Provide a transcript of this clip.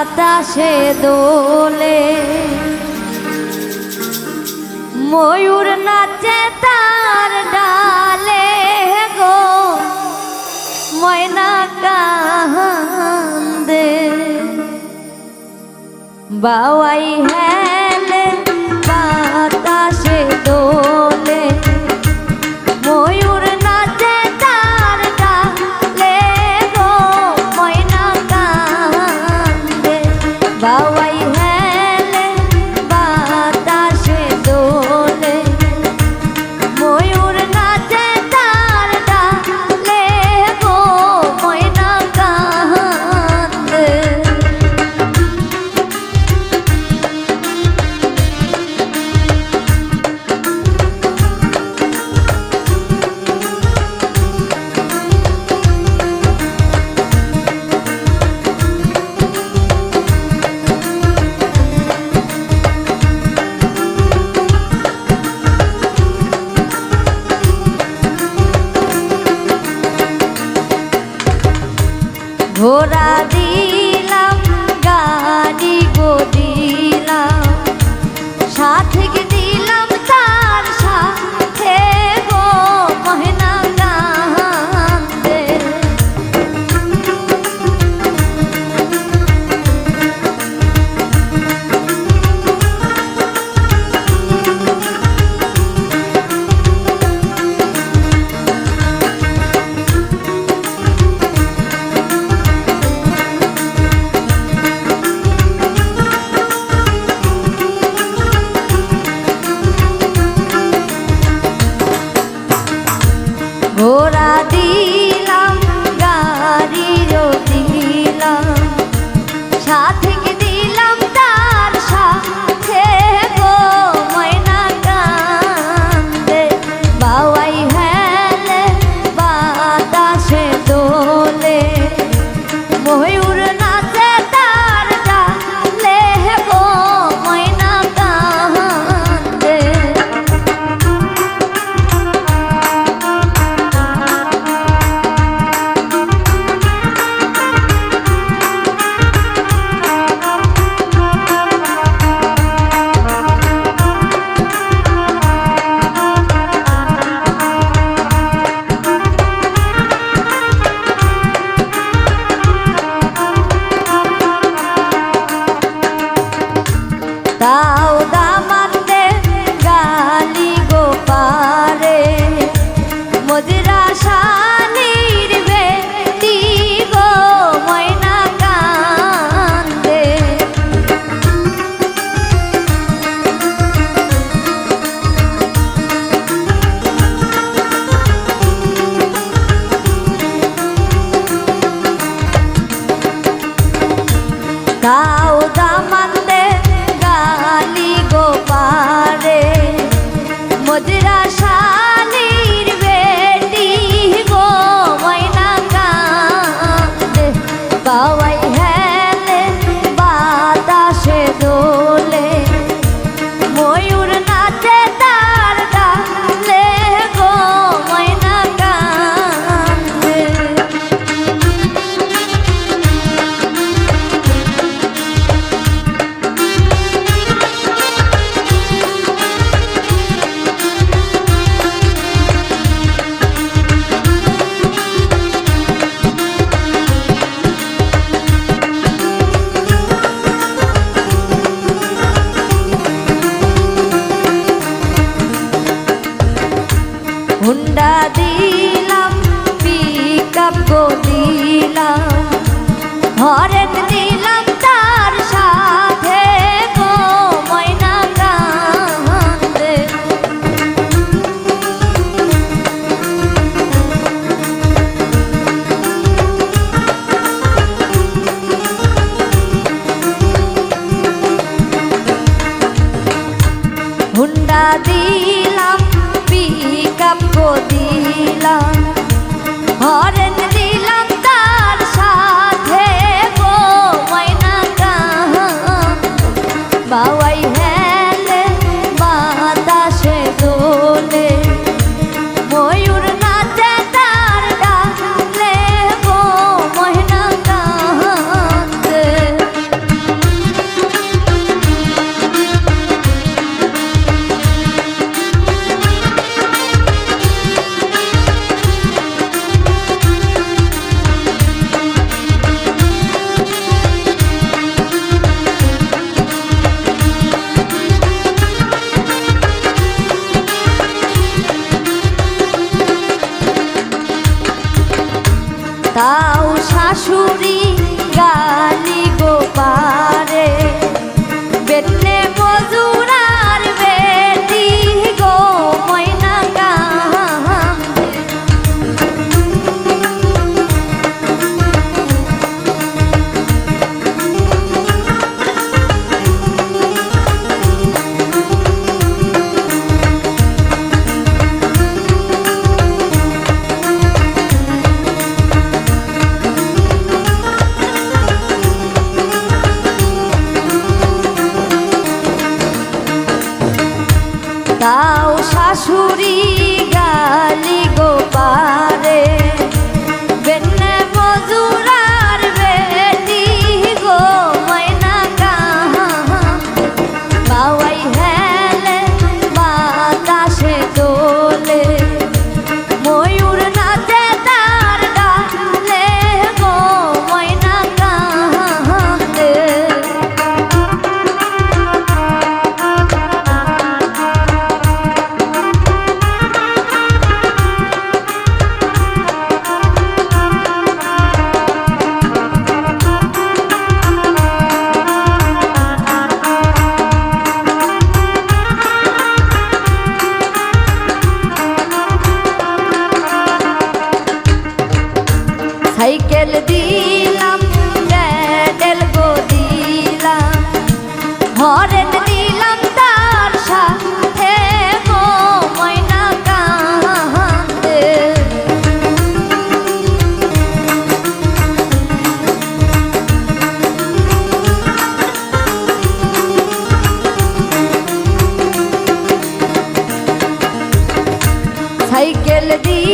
বাতাসে দোলে। ময়ূর নাচে তার ডালে গো ময়না কান্দে বাওয়াই হ্যাঁ হুন্ডা দিলাম পিক আপ দিলাম। হরেন দিলাম শাশুড়ি গো le